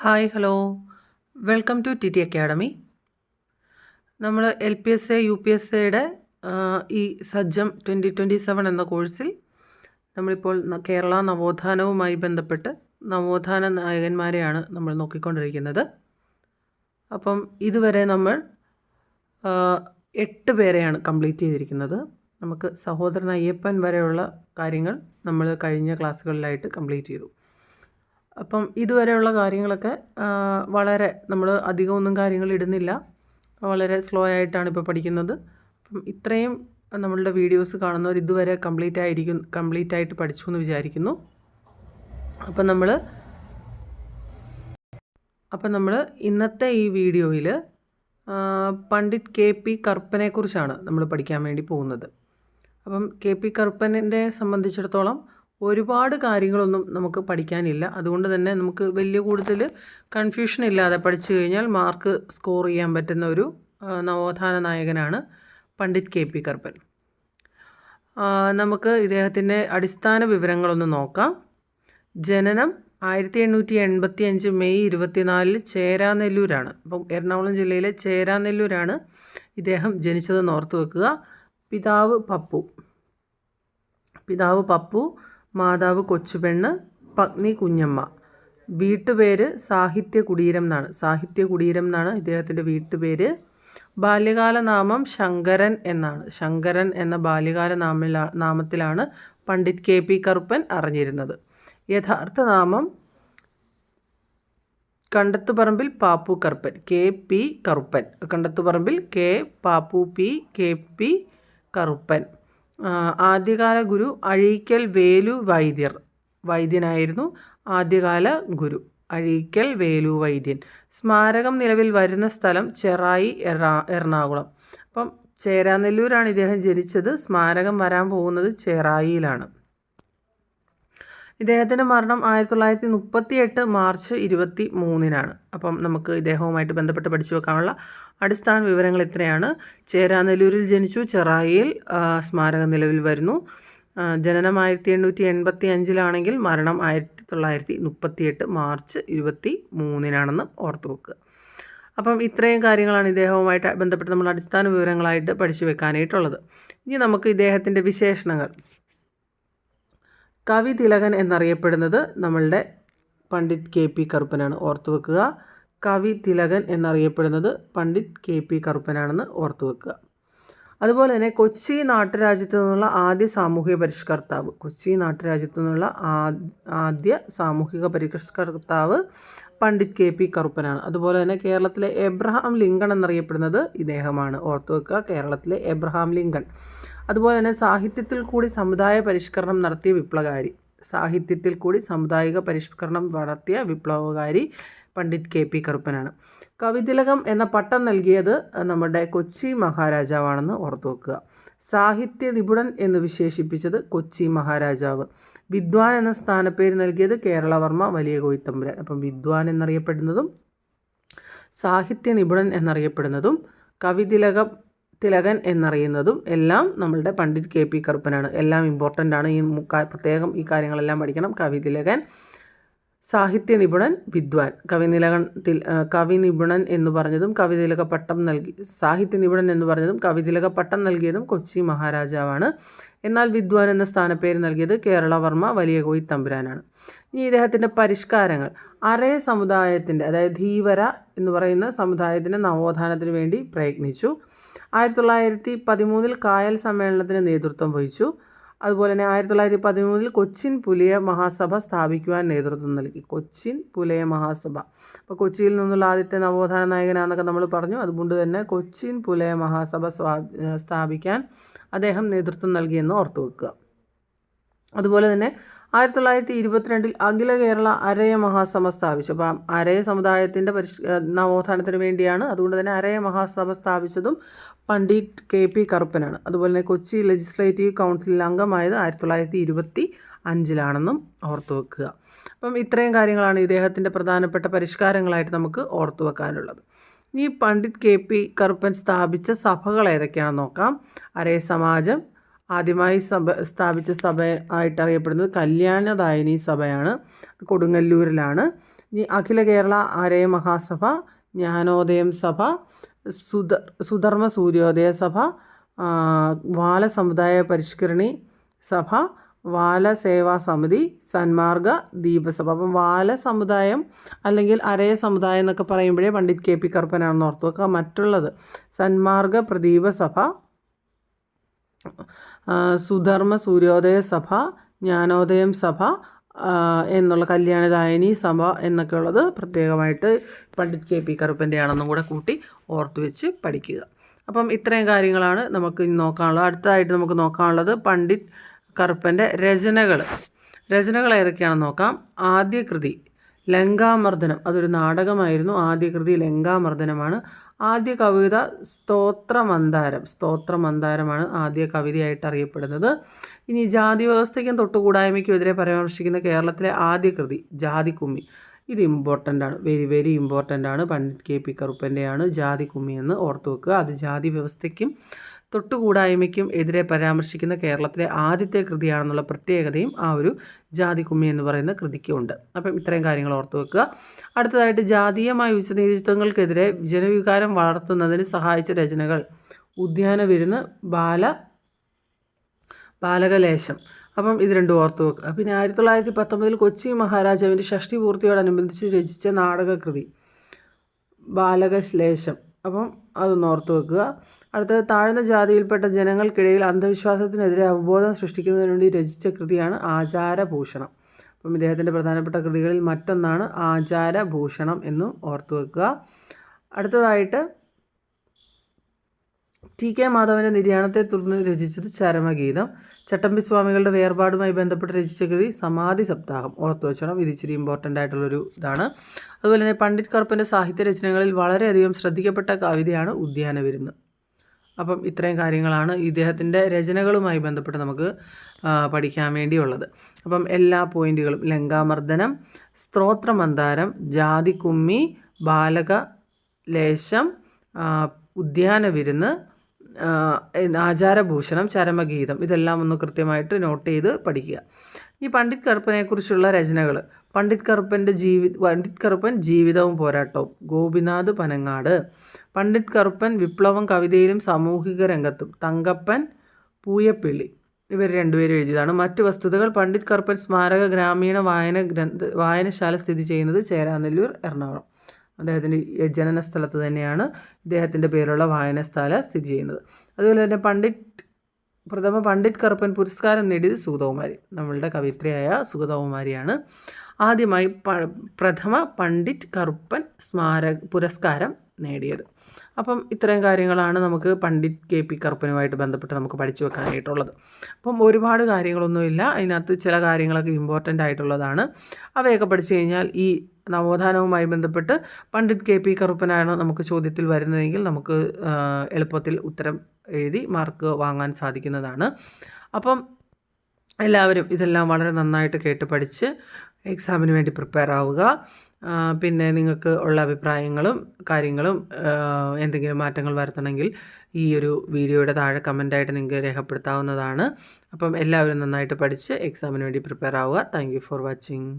Hi hello. Welcome to T T academy. നമ്മൾ L P S A U P S എയുടെ ഈ സജ്ജം twenty twenty seven എന്ന കോഴ്സിൽ നമ്മളിപ്പോൾ കേരള നവോത്ഥാനവുമായി ബന്ധപ്പെട്ട് നവോത്ഥാന നായകന്മാരെയാണ് നമ്മൾ നോക്കിക്കൊണ്ടിരിക്കുന്നത്. അപ്പം ഇതുവരെ നമ്മൾ എട്ട് പേരെയാണ് കംപ്ലീറ്റ് ചെയ്തിരിക്കുന്നത്. നമുക്ക് സഹോദരൻ അയ്യപ്പൻ വരെയുള്ള കാര്യങ്ങൾ നമ്മൾ കഴിഞ്ഞ ക്ലാസ്സുകളിലായിട്ട് കംപ്ലീറ്റ് ചെയ്തു. അപ്പം ഇതുവരെയുള്ള കാര്യങ്ങളൊക്കെ വളരെ നമ്മൾ അധികമൊന്നും കാര്യങ്ങൾ ഇടുന്നില്ല. വളരെ സ്ലോ ആയിട്ടാണ് ഇപ്പോൾ പഠിക്കുന്നത്. അപ്പം ഇത്രയും നമ്മളുടെ വീഡിയോസ് കാണുന്നവർ ഇതുവരെ കംപ്ലീറ്റ് ആയിരിക്കും കംപ്ലീറ്റ് ആയിട്ട് പഠിച്ചു എന്ന് വിചാരിക്കുന്നു. അപ്പം നമ്മൾ അപ്പം നമ്മൾ ഇന്നത്തെ ഈ വീഡിയോയിൽ പണ്ഡിറ്റ് കെ പി കറുപ്പനെക്കുറിച്ചാണ് നമ്മൾ പഠിക്കാൻ വേണ്ടി പോകുന്നത്. അപ്പം കെ പി കറുപ്പനെ സംബന്ധിച്ചിടത്തോളം ഒരുപാട് കാര്യങ്ങളൊന്നും നമുക്ക് പഠിക്കാനില്ല. അതുകൊണ്ട് തന്നെ നമുക്ക് വലിയ കൂടുതൽ കൺഫ്യൂഷൻ ഇല്ലാതെ പഠിച്ചു കഴിഞ്ഞാൽ മാർക്ക് സ്കോർ ചെയ്യാൻ പറ്റുന്ന ഒരു നവോത്ഥാന നായകനാണ് പണ്ഡിറ്റ് കെ പി കറുപ്പൻ. നമുക്ക് ഇദ്ദേഹത്തിന്റെ അടിസ്ഥാന വിവരങ്ങളൊന്ന് നോക്കാം. ജനനം ആയിരത്തി എണ്ണൂറ്റി എൺപത്തി അഞ്ച് മെയ് ഇരുപത്തിനാലിൽ ചേരാനെല്ലൂരാണ്. അപ്പം എറണാകുളം ജില്ലയിലെ ചേരാനെല്ലൂരാണ് ഇദ്ദേഹം ജനിച്ചതെന്ന് ഓർത്ത് വെക്കുക. പിതാവ് പപ്പു. പിതാവ് പപ്പു മാതാവ് കൊച്ചുപെണ്ണ് പത്നി കുഞ്ഞമ്മ. വീട്ടുപേര് സാഹിത്യ കുടീരം എന്നാണ് സാഹിത്യ കുടീരം എന്നാണ് ഇദ്ദേഹത്തിന്റെ വീട്ടുപേര്. ബാല്യകാല നാമം ശങ്കരൻ എന്നാണ്. ശങ്കരൻ എന്ന ബാല്യകാല നാമിലാ നാമത്തിലാണ് പണ്ഡിറ്റ് കെ പി കറുപ്പൻ അറിഞ്ഞിരുന്നത്. യഥാർത്ഥ നാമം Kandathuparambil Pappu Karuppan K P Karuppan. Kandathuparambil K Pappu P K P Karuppan. ആദ്യകാല ഗുരു അഴീക്കൽ വേലു വൈദ്യർ. വൈദ്യനായിരുന്നു ആദ്യകാല ഗുരു അഴീക്കൽ വേലു വൈദ്യൻ. സ്മാരകം നിലവിൽ വരുന്ന സ്ഥലം ചെറായി എറണാ എറണാകുളം. അപ്പം ചേരാനെല്ലൂരാണ് ഇദ്ദേഹം ജനിച്ചത്. സ്മാരകം വരാൻ പോകുന്നത് ചെറായിയിലാണ്. ഇദ്ദേഹത്തിന്റെ മരണം ആയിരത്തി തൊള്ളായിരത്തി മുപ്പത്തി എട്ട് മാർച്ച് ഇരുപത്തി മൂന്നിനാണ് അപ്പം നമുക്ക് ഇദ്ദേഹവുമായിട്ട് ബന്ധപ്പെട്ട് പഠിച്ചു വെക്കാനുള്ള അടിസ്ഥാന വിവരങ്ങൾ ഇത്രയാണ് ചേരാനെല്ലൂരിൽ ജനിച്ചു ചെറായിയിൽ സ്മാരക നിലവിൽ വരുന്നു. ജനനം ആയിരത്തി എണ്ണൂറ്റി എൺപത്തി അഞ്ചിലാണെങ്കിൽ മരണം ആയിരത്തി തൊള്ളായിരത്തി മുപ്പത്തി എട്ട് മാർച്ച് ഇരുപത്തി മൂന്നിനാണെന്ന് ഓർത്തു വെക്കുക. അപ്പം ഇത്രയും കാര്യങ്ങളാണ് ഇദ്ദേഹവുമായിട്ട് ബന്ധപ്പെട്ട് നമ്മൾ അടിസ്ഥാന വിവരങ്ങളായിട്ട് പഠിച്ചു വെക്കാനായിട്ടുള്ളത്. ഇനി നമുക്ക് ഇദ്ദേഹത്തിന്റെ വിശേഷണങ്ങൾ. കവി തിലകൻ എന്നറിയപ്പെടുന്നത് നമ്മളുടെ പണ്ഡിറ്റ് കെ പി കറുപ്പനാണ്. ഓർത്തു വെക്കുക. കവി തിലകൻ എന്നറിയപ്പെടുന്നത് പണ്ഡിറ്റ് കെ പി കറുപ്പനാണെന്ന് ഓർത്തു വെക്കുക അതുപോലെ തന്നെ കൊച്ചി നാട്ടുരാജ്യത്തു നിന്നുള്ള ആദ്യ സാമൂഹിക പരിഷ്കർത്താവ് കൊച്ചി നാട്ടുരാജ്യത്തു നിന്നുള്ള ആദ്യ സാമൂഹിക പരിഷ്കർത്താവ് പണ്ഡിറ്റ് കെ പി കറുപ്പനാണ്. അതുപോലെ തന്നെ കേരളത്തിലെ എബ്രഹാം ലിങ്കൺ എന്നറിയപ്പെടുന്നത് ഇദ്ദേഹമാണ്. ഓർത്തു വെക്കുക കേരളത്തിലെ എബ്രഹാം ലിങ്കൺ. അതുപോലെ തന്നെ സാഹിത്യത്തിൽ കൂടി സമുദായ പരിഷ്കരണം നടത്തിയ വിപ്ലവകാരി സാഹിത്യത്തിൽ കൂടി സാമുദായിക പരിഷ്കരണം നടത്തിയ വിപ്ലവകാരി പണ്ഡിറ്റ് കെ പി കറുപ്പനാണ്. കവിതിലകം എന്ന പട്ടം നൽകിയത് നമ്മുടെ കൊച്ചി മഹാരാജാവാണെന്ന് ഓർത്തു വെക്കുക. സാഹിത്യ നിപുണൻ എന്ന് വിശേഷിപ്പിച്ചത് കൊച്ചി മഹാരാജാവ്. വിദ്വാൻ എന്ന സ്ഥാനപ്പേര് നൽകിയത് കേരളവർമ്മ വലിയ കോയിത്തമ്പുരാൻ. അപ്പം വിദ്വാൻ എന്നറിയപ്പെടുന്നതും സാഹിത്യ നിപുണൻ എന്നറിയപ്പെടുന്നതും കവിതിലകം തിലകൻ എന്നറിയുന്നതും എല്ലാം നമ്മളുടെ പണ്ഡിറ്റ് കെ പി കറുപ്പനാണ്. എല്ലാം ഇമ്പോർട്ടന്റ് ആണ്. ഈ പ്രത്യേകം ഈ കാര്യങ്ങളെല്ലാം പഠിക്കണം. കവിതിലകൻ സാഹിത്യ നിപുണൻ വിദ്വാൻ കവിനിലകത്തിൽ കവി നിപുണൻ എന്ന് പറഞ്ഞതും കവിതിലക പട്ടം നൽകി സാഹിത്യ നിപുണൻ എന്ന് പറഞ്ഞതും കവിതിലക പട്ടം നൽകിയതും കൊച്ചി മഹാരാജാവാണ്. എന്നാൽ വിദ്വാൻ എന്ന സ്ഥാനപ്പേര് നൽകിയത് കേരളവർമ്മ വലിയ കോയി തമ്പുരാനാണ്. ഇനി ഇദ്ദേഹത്തിന്റെ പരിഷ്കാരങ്ങൾ. അറേ സമുദായത്തിന്റെ അതായത് ധീവര എന്ന് പറയുന്ന സമുദായത്തിന്റെ നവോത്ഥാനത്തിന് വേണ്ടി പ്രയത്നിച്ചു. ആയിരത്തി തൊള്ളായിരത്തി പതിമൂന്നിൽ കായൽ സമ്മേളനത്തിന് നേതൃത്വം വഹിച്ചു. അതുപോലെ തന്നെ ആയിരത്തി തൊള്ളായിരത്തി പതിമൂന്നിൽ കൊച്ചിൻ പുലിയ മഹാസഭ സ്ഥാപിക്കുവാൻ നേതൃത്വം നൽകി. കൊച്ചിൻ പുലയ മഹാസഭ. അപ്പോൾ കൊച്ചിയിൽ നിന്നുള്ള ആദ്യത്തെ നവോത്ഥാന നായകനാന്നൊക്കെ നമ്മൾ പറഞ്ഞു. അതുകൊണ്ട് തന്നെ കൊച്ചിൻ പുലയ മഹാസഭ സ്ഥാപിക്കാൻ അദ്ദേഹം നേതൃത്വം നൽകിയെന്ന് ഓർത്തു വെക്കുക അതുപോലെ തന്നെ ആയിരത്തി തൊള്ളായിരത്തി ഇരുപത്തിരണ്ടിൽ അഖില കേരള അരയ മഹാസഭ സ്ഥാപിച്ചു. അപ്പം അരയ സമുദായത്തിന്റെ പരിഷ് നവോത്ഥാനത്തിന് വേണ്ടിയാണ്. അതുകൊണ്ട് തന്നെ അരയ മഹാസഭ സ്ഥാപിച്ചതും പണ്ഡിറ്റ് കെ പി കറുപ്പനാണ്. അതുപോലെ തന്നെ കൊച്ചി ലെജിസ്ലേറ്റീവ് കൗൺസിലിൽ അംഗമായത് ആയിരത്തി തൊള്ളായിരത്തി ഇരുപത്തി അഞ്ചിലാണെന്നും ഓർത്തു വെക്കുക. അപ്പം ഇത്രയും കാര്യങ്ങളാണ് ഇദ്ദേഹത്തിന്റെ പ്രധാനപ്പെട്ട പരിഷ്കാരങ്ങളായിട്ട് നമുക്ക് ഓർത്തു വെക്കാനുള്ളത്. ഈ പണ്ഡിറ്റ് കെ പി കറുപ്പൻ സ്ഥാപിച്ച സഭകൾ ഏതൊക്കെയാണെന്ന് നോക്കാം. അരയ സമാജം ആദ്യമായി സഭ സ്ഥാപിച്ച സഭ ആയിട്ട് അറിയപ്പെടുന്നത് കല്യാണദായിനി സഭയാണ്. കൊടുങ്ങല്ലൂരിലാണ്. ഇനി അഖില കേരള ആരയ മഹാസഭ ജ്ഞാനോദയം സഭ സുധ സുധർമ്മ സൂര്യോദയ സഭ വാല സമുദായ പരിഷ്കരണി സഭ വാല സേവാ സമിതി സന്മാർഗ ദീപസഭ. അപ്പം വാല സമുദായം അല്ലെങ്കിൽ അരയ സമുദായം എന്നൊക്കെ പറയുമ്പോഴേ പണ്ഡിറ്റ് കെ പി കറുപ്പനാണെന്ന് ഓർത്ത് വെക്കുക. മറ്റുള്ളത് സന്മാർഗ പ്രദീപ സഭ ആ, സുധർമ്മ സൂര്യോദയ സഭ ജ്ഞാനോദയം സഭ എന്നുള്ള കല്യാണദായനി സഭ എന്നൊക്കെ ഉള്ളത് പ്രത്യേകമായിട്ട് പണ്ഡിറ്റ് കെ പി കറുപ്പന്റെ ആണെന്നും കൂടെ കൂട്ടി ഓർത്തു വെച്ച് പഠിക്കുക. അപ്പം ഇത്രയും കാര്യങ്ങളാണ് നമുക്ക് നോക്കാനുള്ളത്. അടുത്തതായിട്ട് നമുക്ക് നോക്കാനുള്ളത് പണ്ഡിറ്റ് കറുപ്പന്റെ രചനകൾ രചനകൾ ഏതൊക്കെയാണെന്ന് നോക്കാം. ആദ്യ കൃതി ലങ്കാമർദ്ദനം. അതൊരു നാടകമായിരുന്നു. ആദ്യ കൃതി ലങ്കാമർദ്ദനമാണ്. ആദ്യ കവിത സ്തോത്രമന്ദാരം. സ്തോത്രമന്ദാരമാണ് ആദ്യ കവിതയായിട്ട് അറിയപ്പെടുന്നത് ഇനി ജാതി വ്യവസ്ഥയ്ക്കും തൊട്ടുകൂടായ്മയ്ക്കും എതിരെ പരാമർശിക്കുന്ന കേരളത്തിലെ ആദ്യ കൃതി ജാതിക്കുമ്മി. ഇത് ഇമ്പോർട്ടന്റ് ആണ് വെരി വെരി ഇമ്പോർട്ടന്റ് ആണ് പണ്ഡിറ്റ് കെ പി കറുപ്പന്റെയാണ് ജാതിക്കുമ്മി എന്ന് ഓർത്തു വെക്കുക അത് ജാതി വ്യവസ്ഥയ്ക്കും തൊട്ടുകൂടായ്മയ്ക്കും എതിരെ പരാമർശിക്കുന്ന കേരളത്തിലെ ആദ്യത്തെ കൃതിയാണെന്നുള്ള പ്രത്യേകതയും ആ ഒരു ജാതിക്കുമ്മി എന്ന് പറയുന്ന കൃതിക്കുണ്ട് അപ്പം ഇത്രയും കാര്യങ്ങൾ ഓർത്തു വെക്കുക. അടുത്തതായിട്ട് ജാതീയമായ ഉച്ചനീചിത്വങ്ങൾക്കെതിരെ ജനവികാരം വളർത്തുന്നതിന് സഹായിച്ച രചനകൾ. ഉദ്യാന വിരുന്ന് ബാല ബാലകലേശം. അപ്പം ഇത് രണ്ടും ഓർത്തു വെക്കുക. പിന്നെ ആയിരത്തി തൊള്ളായിരത്തി പത്തൊമ്പതിൽ കൊച്ചി മഹാരാജാവിന്റെ ഷഷ്ടി പൂർത്തിയോടനുബന്ധിച്ച് രചിച്ച നാടകകൃതി ബാലകശ്ലേഷം അപ്പം അതൊന്ന് ഓർത്ത് വെക്കുക. അടുത്തത് താഴ്ന്ന ജാതിയിൽപ്പെട്ട ജനങ്ങൾക്കിടയിൽ അന്ധവിശ്വാസത്തിനെതിരെ അവബോധം സൃഷ്ടിക്കുന്നതിന് വേണ്ടി രചിച്ച കൃതിയാണ് ആചാരഭൂഷണം. അപ്പം ഇദ്ദേഹത്തിന്റെ പ്രധാനപ്പെട്ട കൃതികളിൽ മറ്റൊന്നാണ് ആചാരഭൂഷണം എന്നും ഓർത്തു വെക്കുക. അടുത്തതായിട്ട് ടി കെ മാധവന്റെ നിര്യാണത്തെ തുടർന്ന് രചിച്ചത് ചരമഗീതം. ചട്ടമ്പി സ്വാമികളുടെ വേർപാടുമായി ബന്ധപ്പെട്ട് രചിച്ച കൃതി സമാധി സപ്താഹം. ഓർത്തു വെച്ചണം ഇത് ഇച്ചിരി ഇമ്പോർട്ടന്റ് ആയിട്ടുള്ളൊരു ഇതാണ്. അതുപോലെ തന്നെ പണ്ഡിറ്റ് കറുപ്പന്റെ സാഹിത്യ രചനകളിൽ വളരെയധികം ശ്രദ്ധിക്കപ്പെട്ട കവിതയാണ് ഉദ്യാന വിരുന്ന് അപ്പം ഇത്രയും കാര്യങ്ങളാണ് ഇദ്ദേഹത്തിന്റെ രചനകളുമായി ബന്ധപ്പെട്ട് നമുക്ക് പഠിക്കാൻ വേണ്ടിയുള്ളത്. അപ്പം എല്ലാ പോയിന്റുകളും ലങ്കാമർദ്ദനം സ്ത്രോത്രമന്ദാരം ജാതിക്കുമ്മി ബാലക ലേശം ഉദ്യാന വിരുന്ന് ആചാരഭൂഷണം ചരമഗീതം ഇതെല്ലാം ഒന്ന് കൃത്യമായിട്ട് നോട്ട് ചെയ്ത് പഠിക്കുക. ഈ പണ്ഡിറ്റ് കറുപ്പനെക്കുറിച്ചുള്ള രചനകൾ പണ്ഡിറ്റ് കറുപ്പന്റെ ജീവി പണ്ഡിറ്റ് കറുപ്പൻ ജീവിതവും പോരാട്ടവും. ഗോപിനാഥ് പനങ്ങാട്. പണ്ഡിറ്റ് കറുപ്പൻ വിപ്ലവം കവിതയിലും സാമൂഹിക രംഗത്തും. തങ്കപ്പൻ പൂയപ്പിള്ളി. ഇവർ രണ്ടുപേരും എഴുതിയതാണ്. മറ്റ് വസ്തുതകൾ. പണ്ഡിറ്റ് കറുപ്പൻ സ്മാരക ഗ്രാമീണ വായന ഗ്രന്ഥ വായനശാല സ്ഥിതി ചെയ്യുന്നത് ചേരാനെല്ലൂർ എറണാകുളം. അദ്ദേഹത്തിന്റെ ജനന സ്ഥലത്ത് തന്നെയാണ് ഇദ്ദേഹത്തിന്റെ പേരുള്ള വായനശാല സ്ഥിതി ചെയ്യുന്നത്. അതുപോലെ തന്നെ പണ്ഡിറ്റ് പ്രഥമ പണ്ഡിറ്റ് കറുപ്പൻ പുരസ്കാരം നേടിയത് സുഗതകുമാരി. നമ്മളുടെ കവിത്രിയായ സുഗതകുമാരിയാണ്. ആദ്യമായി പ്രഥമ പണ്ഡിറ്റ് കറുപ്പൻ സ്മാരക പുരസ്കാരം നേടിയത്. അപ്പം ഇത്രയും കാര്യങ്ങളാണ് നമുക്ക് പണ്ഡിറ്റ് കെ പി കറുപ്പനുമായിട്ട് ബന്ധപ്പെട്ട് നമുക്ക് പഠിച്ചു വെക്കാനായിട്ടുള്ളത്. അപ്പം ഒരുപാട് കാര്യങ്ങളൊന്നുമില്ല. അതിനകത്ത് ചില കാര്യങ്ങളൊക്കെ ഇമ്പോർട്ടന്റ് ആയിട്ടുള്ളതാണ്. അവയൊക്കെ പഠിച്ചു കഴിഞ്ഞാൽ ഈ നവോത്ഥാനവുമായി ബന്ധപ്പെട്ട് പണ്ഡിറ്റ് കെ പി കറുപ്പനാണ് നമുക്ക് ചോദ്യത്തിൽ വരുന്നതെങ്കിൽ നമുക്ക് എളുപ്പത്തിൽ ഉത്തരം എഴുതി മാർക്ക് വാങ്ങാൻ സാധിക്കുന്നതാണ്. അപ്പം എല്ലാവരും ഇതെല്ലാം വളരെ നന്നായിട്ട് കേട്ട് പഠിച്ച് എക്സാമിന് വേണ്ടി പ്രിപ്പയർ ആവുക. പിന്നെ നിങ്ങൾക്ക് ഉള്ള അഭിപ്രായങ്ങളും കാര്യങ്ങളും എന്തെങ്കിലും മാറ്റങ്ങൾ വരുത്തണമെങ്കിൽ ഈ ഒരു വീഡിയോയുടെ താഴെ കമന്റായിട്ട് നിങ്ങൾക്ക് രേഖപ്പെടുത്താവുന്നതാണ്. അപ്പം എല്ലാവരും നന്നായിട്ട് പഠിച്ച് എക്സാമിന് വേണ്ടി പ്രിപ്പയർ ആവുക. Thank for watching.